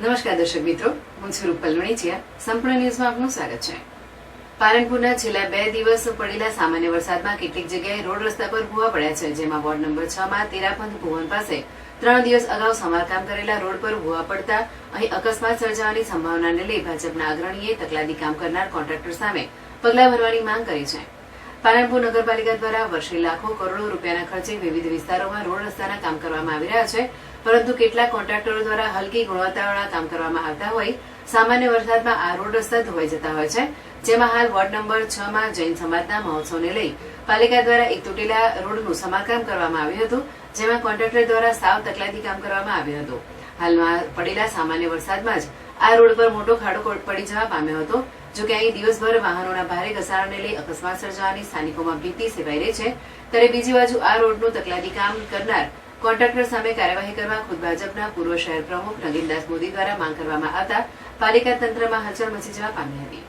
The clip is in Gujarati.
નમસ્કાર દર્શક મિત્રો, હું છું રૂપલ લુણીચિયા સંપૂર્ણ ન્યૂઝમાં આપનું સ્વાગત છે. પાલનપુરના છેલ્લા બે દિવસ પડેલા સામાન્ય વરસાદમાં કેટલીક જગ્યાએ રોડ રસ્તા પર ભૂવા પડ્યા છે, જેમાં વોર્ડ નંબર છ માં તેરાપંથ ભુવન પાસે ત્રણ દિવસ અગાઉ સમારકામ કરેલા રોડ પર ભૂવા પડતા અહીં અકસ્માત સર્જાવાની સંભાવનાને લઈ ભાજપના અગ્રણીએ તકલાદી કામ કરનાર કોન્ટ્રાક્ટર સામે પગલાં ભરવાની માંગ કરી છે. પાલનપુર નગરપાલિકા દ્વારા વર્ષે લાખો કરોડો રૂપિયાના ખર્ચે વિવિધ વિસ્તારોમાં રોડ રસ્તાના કામ કરવામાં આવી રહ્યા છે. પરંતુ કેટલાક કોન્ટ્રાક્ટરો દ્વારા હલકી ગુણવત્તાવાળા કામ કરવામાં આવતા હોય, સામાન્ય વરસાદમાં આ રોડ રસ્તા ધોવાઈ જતા હોય છે, જેમાં હાલ વોર્ડ નંબર છ માં જૈન સમાજના મહોત્સવને લઈ પાલિકા દ્વારા એક તૂટેલા રોડનું સમારકામ કરવામાં આવ્યું હતું, જેમાં કોન્ટ્રાક્ટર દ્વારા સાવ તકલાદી કામ કરવામાં આવ્યું હતું. હાલમાં પડેલા સામાન્ય વરસાદમાં જ આ રોડ પર મોટો ખાડો પડી જવા પામ્યો હતો, જો કે અહીં દિવસભર વાહનોના ભારે ઘસારાને લઈ અકસ્માત સર્જાવાની સ્થાનિકોમાં ભીતિ સેવાઈ રહી છે, ત્યારે બીજી બાજુ આ રોડનું તકલાદી કામ કરનાર કોન્ટ્રાક્ટર સામે કાર્યવાહી કરવા ખુદ ભાજપના પૂર્વ શહેર પ્રમુખ નગીનદાસ મોદી દ્વારા માંગ કરવામાં આવતા પાલિકા તંત્રમાં હલચલ મચી જવા પામી હતી.